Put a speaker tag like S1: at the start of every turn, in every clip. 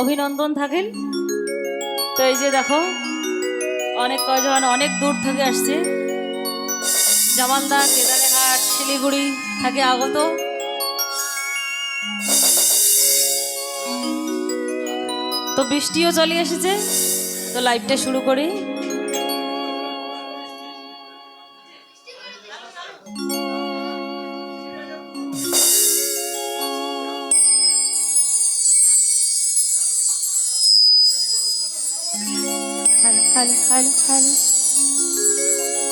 S1: অভিনন্দন থাকেন তো এই যে দেখো অনেক কজন অনেক দূর থেকে আসছে জামালদা কেদারেহাট শিলিগুড়ি থাকে আগত তো বৃষ্টিও চলে এসেছে তো লাইভটা শুরু করি heile, heile, heile.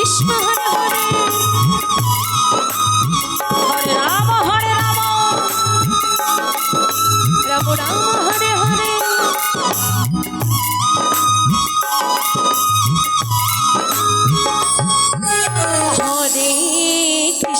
S1: विश्व हर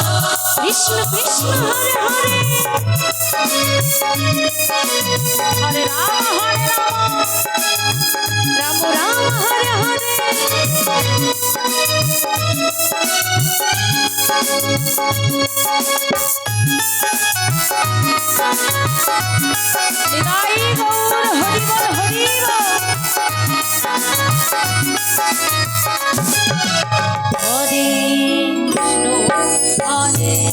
S1: কৃষ্ণ কৃষ্ণ হরে হরে হরে রাম হরে রাম রাম রাম হরে হরে গৌর হরি বল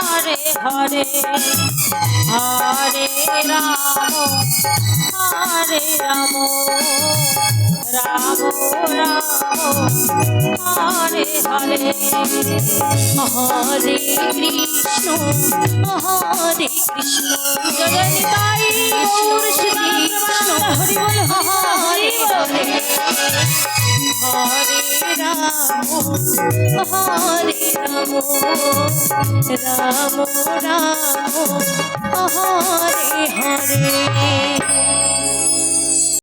S2: হরে হরে হরে রাম হরে রাম রাম রাম হরে হরে হরে কৃষ্ণ হরে কৃষ্ণ
S1: জয় নিতাই কৃষ্ণ হরি বল হরে হরে
S2: হরে রাম হরে রাম রাম রাম হরে হরে